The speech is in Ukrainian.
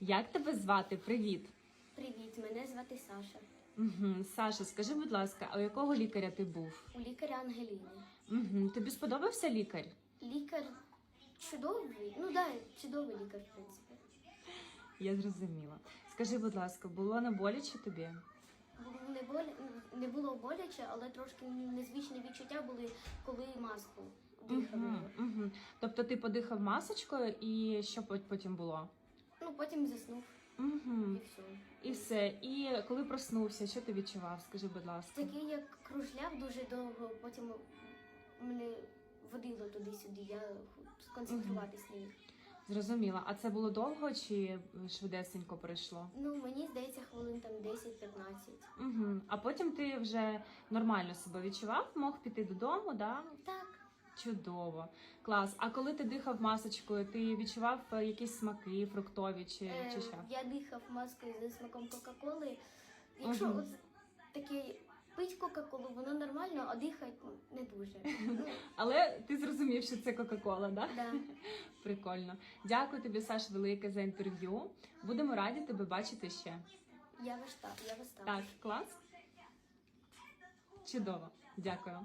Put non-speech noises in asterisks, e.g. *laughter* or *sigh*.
Як тебе звати? Привіт. Привіт, мене звати Саша. Угу. Саша, скажи, будь ласка, а у якого лікаря ти був? У лікаря Ангеліни. Угу. Тобі сподобався лікар? Лікар чудовий. Ну да, чудовий лікар, в принципі. Я зрозуміла. Скажи, будь ласка, було не боляче тобі? Не болі... не було боляче, але трошки незвичні відчуття були, коли маску дихали. Угу. Угу. Тобто ти подихав масочкою і що пот- потім було? Ну потім заснув Угу. і все. І все. І коли проснувся, що ти відчував? Скажи, будь ласка. Такий як кружляв дуже довго, потім мене водило туди-сюди, я сконцентруватись не міг. Зрозуміла. А це було довго чи швидесенько пройшло? Ну мені здається, хвилин там 10-15. Угу. А потім ти вже нормально себе відчував, мог піти додому, да? Так. Чудово, клас. А коли ти дихав масочкою, ти відчував е, якісь смаки, фруктові чи, Е, чи що? Я дихав маскою зі смаком Кока-Коли. Якщо от таке пить Кока-Колу, воно нормально, а дихати не дуже. Ну, *laughs* Але ти зрозумів, що це Кока-Кола, да? да. *laughs* Прикольно. Дякую тобі, Саш, велике за інтерв'ю. Будемо раді тебе бачити ще. Я ваш та- я вас Так, клас. Чудово. Дякую.